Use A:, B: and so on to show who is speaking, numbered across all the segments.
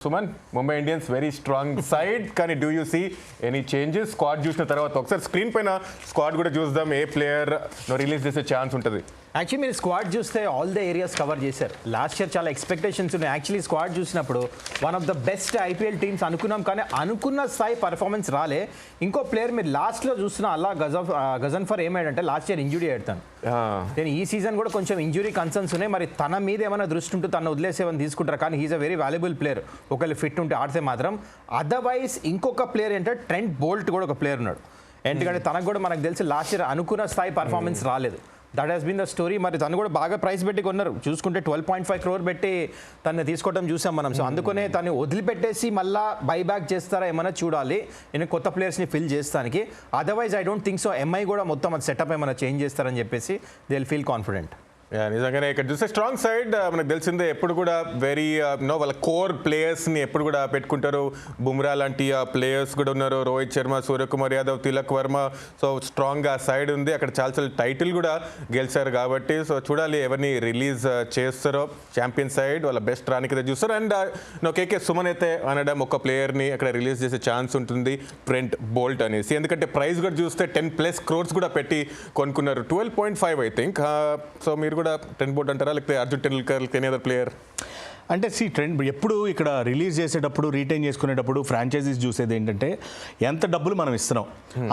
A: Suman Mumbai Indians very strong side కానీ do you see any changes squad చూసిన తర్వాత ఒకసారి స్క్రీన్ పైన స్క్వాడ్ కూడా చూద్దాం ఏ ప్లేయర్ రిలీజ్ చేసే ఛాన్స్ ఉంటుంది?
B: యాక్చువల్లీ మీరు స్క్వాడ్ చూస్తే ఆల్ ద ఏరియాస్ కవర్ చేశారు. లాస్ట్ ఇయర్ చాలా ఎక్స్పెక్టేషన్స్ ఉన్నాయి. యాక్చువల్లీ స్క్వాడ్ చూసినప్పుడు one of the best IPL teams అనుకున్నాం కానీ అనుకున్న స్థాయి పర్ఫార్మెన్స్ రాలే. ఇంకో ప్లేయర్ మీరు లాస్ట్లో చూస్తున్న అలా గజఫ్ గజన్ ఫర్ ఏమాడంటే లాస్ట్ ఇయర్ ఇంజురీ ఆడతాను నేను ఈ సీజన్ కూడా కొంచెం ఇంజురీ కన్సర్న్స్ ఉన్నాయి. మరి తన మీద ఏమైనా దృష్టి ఉంటూ తను వదిలేసేవని తీసుకుంటారు. కానీ he is a very valuable player ఒకవేళ ఫిట్ ఉంటే ఆడితే మాత్రం. అదర్వైజ్ ఇంకొక ప్లేయర్ ఏంటంటే ట్రెంట్ బోల్ట్ కూడా ఒక ప్లేయర్ ఉన్నాడు. ఎందుకంటే తనకు కూడా మనకు తెలిసి లాస్ట్ ఇయర్ అనుకున్న స్థాయి పర్ఫార్మెన్స్ రాలేదు. That has been the story మరి తను కూడా బాగా ప్రైస్ పెట్టి కొన్నారు. చూసుకుంటే ట్వెల్వ్ పాయింట్ ఫైవ్ క్రోర్ పెట్టి తను తీసుకోవడం చూసాం మనం. సో అందుకనే తను వదిలిపెట్టేసి మళ్ళా బైబ్యాక్ చేస్తారా ఏమైనా చూడాలి. నేను కొత్త ప్లేయర్స్ని ఫిల్ చేస్తానికి. Otherwise I don't think so MI కూడా మొత్తం అది సెటప్ ఏమైనా చేంజ్ చేస్తారని చెప్పేసి దే విల్ ఫీల్ కాన్ఫిడెంట్
A: నిజంగానే ఇక్కడ చూస్తే స్ట్రాంగ్ సైడ్ uh, మనకు తెలిసిందే ఎప్పుడు కూడా వెరీ నో uh, వాళ్ళ కోర్ ప్లేయర్స్ని ఎప్పుడు కూడా పెట్టుకుంటారు. బుమ్రా లాంటి uh, ప్లేయర్స్ కూడా ఉన్నారు. రోహిత్ శర్మ సూర్యకుమార్ యాదవ్ తిలక్ వర్మ. సో స్ట్రాంగ్గా సైడ్ ఉంది. అక్కడ చాలా చాలా టైటిల్ కూడా గెలిచారు కాబట్టి సో చూడాలి ఎవరిని రిలీజ్ చేస్తారో. ఛాంపియన్ సైడ్ వాళ్ళ బెస్ట్ రానికి అయితే చూస్తారు. అండ్ నో కేకే సుమన్ అయితే అనడం ఒక ప్లేయర్ని అక్కడ రిలీజ్ చేసే ఛాన్స్ ఉంటుంది. ట్రెంట్ బోల్ట్ అనేసి. ఎందుకంటే ప్రైస్ కూడా చూస్తే టెన్ ప్లస్ క్రోర్స్ కూడా పెట్టి కొనుక్కున్నారు. Twelve point five I think so మీరు కూడా టెన్ బోల్ట్ అంటారా? లేకపోతే Arjun Tendulkar any other player
C: అంటే సి ట్రెండ్ ఎప్పుడు ఇక్కడ రిలీజ్ చేసేటప్పుడు రీటైన్ చేసుకునేటప్పుడు ఫ్రాంచైజీస్ చూసేది ఏంటంటే ఎంత డబ్బులు మనం ఇస్తున్నాం?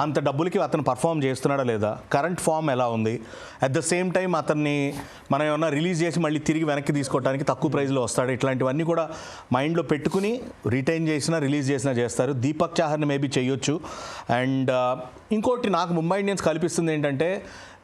C: అంత డబ్బులకి అతను పర్ఫామ్ చేస్తున్నాడా లేదా? కరెంట్ ఫామ్ ఎలా ఉంది? అట్ ద సేమ్ టైం అతన్ని మనం ఏమన్నా రిలీజ్ చేసి మళ్ళీ తిరిగి వెనక్కి తీసుకోవడానికి తక్కువ ప్రైస్లో వస్తాడు? ఇట్లాంటివన్నీ కూడా మైండ్లో పెట్టుకుని రిటైన్ చేసినా రిలీజ్ చేసినా చేస్తారు. దీపక్ చాహర్ని మేబీ చేయొచ్చు. అండ్ ఇంకోటి నాకు ముంబై ఇండియన్స్ కల్పిస్తుంది ఏంటంటే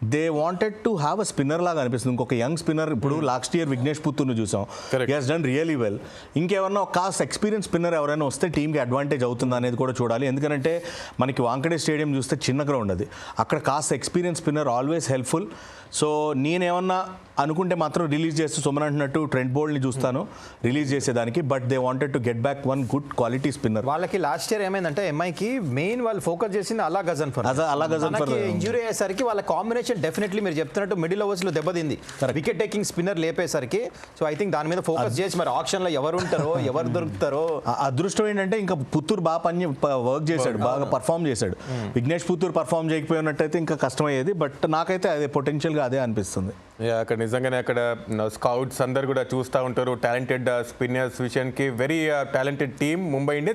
C: they wanted to have a spinner లాగా అనిపిస్తుంది. ఇంకొక యంగ్ స్పిన్నర్ ఇప్పుడు లాస్ట్ ఇయర్ విఘ్నేష్ పుత్తూర్ను చూసాం. హెస్ డన్ రియలీ వెల్ ఇంకేమన్నా ఒక కాస్ట్ ఎక్స్పీరియన్స్ స్పిన్నర్ ఎవరైనా వస్తే టీంకి అడ్వాంటేజ్ అవుతుందా అనేది కూడా చూడాలి. ఎందుకంటే మనకి వాంకడే స్టేడియం చూస్తే చిన్న గ్రౌండ్ అది. అక్కడ cost experience spinner always helpful so నేనేమన్నా అనుకుంటే మాత్రం రిలీజ్ చేస్తూ సుమన్ అంటున్నట్టు ట్రెంట్ బోల్డ్ని చూస్తాను. రిలీజ్ చేసేదానికి but they wanted to get back one good quality spinner
B: వాళ్ళకి లాస్ట్ ఇయర్ ఏమైందంటే ఎంఐకి మెయిన్ వాళ్ళు ఫోకస్ చేసింది అలా గజన్ ఫర్
C: అలా- అలా గజన్ ఫర్.
B: ఇంజురీ అయ్యేసరికి వాళ్ళ కాంబినేషన్ డెఫినెట్లీ మీరు చెప్తున్నట్టు మిడిల్ ఓవర్స్లో దెబ్బతింది. వికెట్ టేకింగ్ స్పిన్నర్ లేపేసరికి సో ఐ థింక్ దాని మీద ఫోకస్ చేసి మరి ఆప్షన్లో ఎవరు ఉంటారో ఎవరు దొరుకుతారో.
C: అదృష్టం ఏంటంటే ఇంకా పుత్తూరు బాగా పని వర్క్ చేశాడు బాగా పర్ఫామ్ చేశాడు. విఘ్నేష్ పుత్తూరు పర్ఫామ్ చేయకపోయినట్టయితే ఇంకా కష్టమయ్యేది బట్ నాకైతే అదే పొటెన్షియల్గా అదే అనిపిస్తుంది.
A: అక్కడ నిజంగానే అక్కడ స్కౌట్స్ అందరు కూడా చూస్తూ ఉంటారు. టాలెంటెడ్ స్పిన్నర్స్ విషయానికి very talented team Mumbai Indians